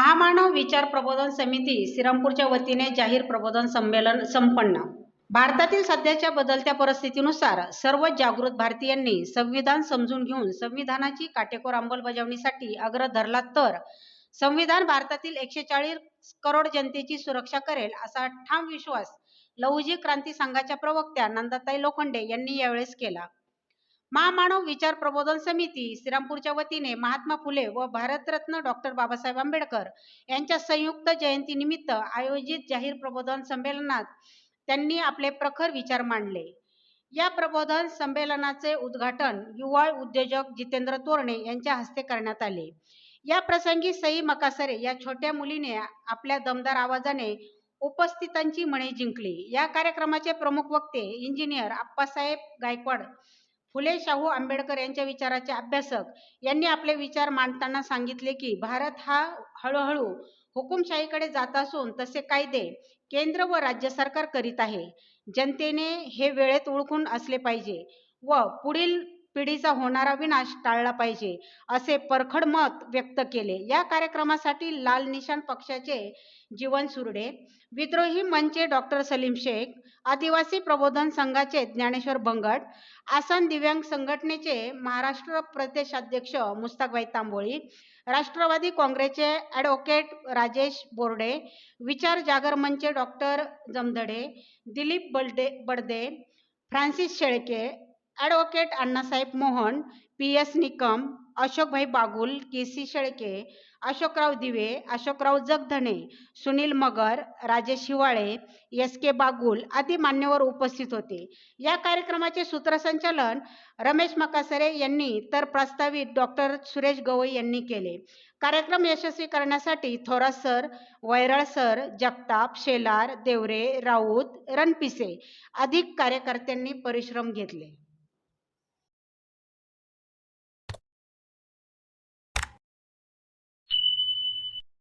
विचार प्रबोधन समिती श्रीरामपूरच्या वतीने जाहीर प्रबोधन संमेलन संपन्न. भारतातील सध्याच्या बदलत्या परिस्थितीनुसार सर्व जागृत भारतीयांनी संविधान समजून घेऊन संविधानाची काटेकोर अंमलबजावणीसाठी आग्रह धरला तर संविधान भारतातील एकशे चाळीस करोड जनतेची सुरक्षा करेल असा ठाम विश्वास लहुजी क्रांती संघाच्या प्रवक्त्या नंदाताई लोखंडे यांनी यावेळेस केला. महामानव विचार प्रबोधन समिती श्रीरामपूरच्या वतीने महात्मा फुले व भारतरत्न डॉक्टर बाबासाहेब आंबेडकर यांच्या संयुक्त जयंतीनिमित्त आयोजित जाहीर प्रबोधन संमेलनात त्यांनी आपले प्रखर विचार मांडले. या प्रबोधन संमेलनाचे उद्घाटन युवा उद्योजक जितेंद्र तोरणे यांच्या हस्ते करण्यात आले. या प्रसंगी सई मकासरे या छोट्या मुलीने आपल्या दमदार आवाजाने उपस्थितांची मने जिंकली. या कार्यक्रमाचे प्रमुख वक्ते इंजिनियर आप्पासाहेब गायकवाड फुले शाहू आंबेडकर यांच्या विचाराचे अभ्यासक यांनी आपले विचार मांडताना सांगितले की भारत हा हळूहळू हुकुमशाहीकडे जात असून तसे कायदे केंद्र व राज्य सरकार करीत आहे. जनतेने हे वेळेत ओळखून असले पाहिजे व पुढील पिढीचा होणारा विनाश टाळला पाहिजे असे परखड मत व्यक्त केले. या कार्यक्रमासाठी लाल निशाण पक्षाचे जीवन सुरडे विद्रोही मंचे डॉक्टर सलीम शेख आदिवासी प्रबोधन संघाचे ज्ञानेश्वर बंगट आसन दिव्यांग संघटनेचे महाराष्ट्र प्रदेशाध्यक्ष मुस्ताकबाई तांबोळी राष्ट्रवादी काँग्रेसचे ॲडव्होकेट राजेश बोर्डे विचार जागर मंचे doctor Jamdhade Dilip Balde Badde Francis Shelke advocate Annasaheb Mohan P S Nikam Ashokbhai Bagul K C Shelke Ashokrao Dive Ashokrao Jagdhane Sunil Magar Rajesh Hiwale S K Bagul आदी मान्यवर उपस्थित होते. या कार्यक्रमाचे सूत्रसंचालन रमेश मकासरे यांनी तर प्रस्तावित डॉक्टर सुरेश गवई यांनी केले. कार्यक्रम यशस्वी करण्यासाठी थोरा सर वैराळ सर जगताप शेलार देवरे राऊत रणपिसे अधिक कार्यकर्त्यांनी परिश्रम घेतले.